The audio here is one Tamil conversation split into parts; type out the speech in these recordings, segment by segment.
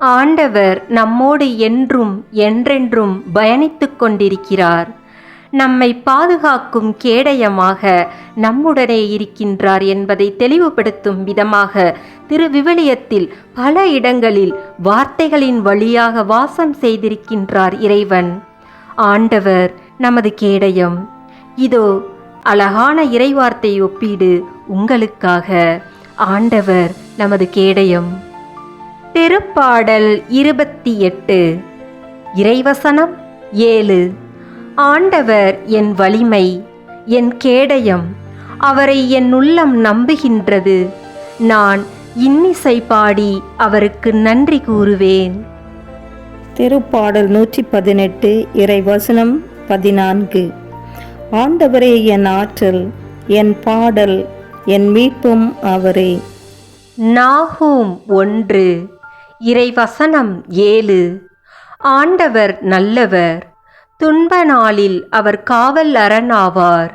ஆண்டவர் நம்மோடு என்றும் என்றென்றும் பயணித்து கொண்டிருக்கிறார். நம்மை பாதுகாக்கும் கேடயமாக நம்முடனே இருக்கின்றார் என்பதை தெளிவுபடுத்தும் விதமாக திருவிவிலியத்தில் பல இடங்களில் வார்த்தைகளின் வழியாக வாசம் செய்திருக்கின்றார் இறைவன். ஆண்டவர் நமது கேடயம். இதோ அழகான இறைவார்த்தை ஒப்பீடு உங்களுக்காக. ஆண்டவர் நமது கேடயம். திருப்பாடல் இருபத்தி எட்டு. இறைவசனம் ஏழு. ஆண்டவர் என் வலிமை என் கேடயம் அவரை என் உள்ளம் நம்புகின்றது. நான் இன்னிசை பாடி அவருக்கு நன்றி கூறுவேன். திருப்பாடல் நூற்றி பதினெட்டு இறைவசனம் பதினான்கு. ஆண்டவரே என் ஆற்றல் என் பாடல் என் மீட்பும் அவரே. நாகூம் ஒன்று. இறைவசனம் ஏழு. ஆண்டவர் நல்லவர் துன்ப நாளில் அவர் காவல் அரணாவார்.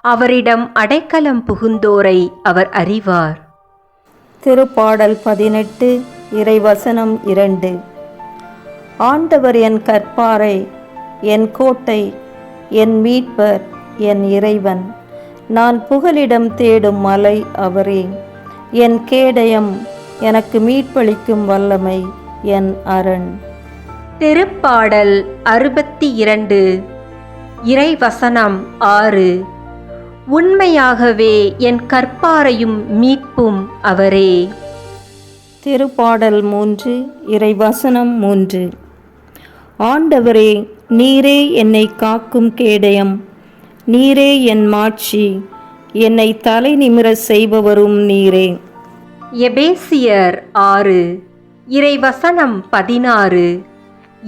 அவரிடம் அடைக்கலம் புகுந்தோரை அவர் அறிவார். திருப்பாடல் பதினெட்டு இறைவசனம் இரண்டு. ஆண்டவர் என் கற்பாரை என் கோட்டை என் மீட்பர் என் இறைவன். நான் புகலிடம் தேடும் மலை அவரே. என் கேடயம் எனக்கு மீட்பளிக்கும் வல்லமை என் அரண். திருப்பாடல் அறுபத்தி இரண்டு இறைவசனம் ஆறு. உண்மையாகவே என் கற்பாரையும் மீட்பும் அவரே. திருப்பாடல் மூன்று இறைவசனம் மூன்று. ஆண்டவரே நீரே என்னை காக்கும் கேடயம். நீரே என் மாட்சி. என்னை தலை நிமிரச் செய்பவரும் நீரே. எபேசியர் ஆறு இறைவசனம் பதினாறு.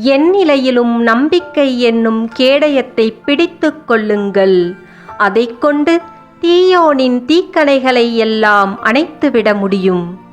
எந்நிலையிலும் நம்பிக்கை என்னும் கேடயத்தை பிடித்து கொள்ளுங்கள். அதைக் கொண்டு தீயோனின் தீக்கணைகளை எல்லாம் அணைத்துவிட முடியும்.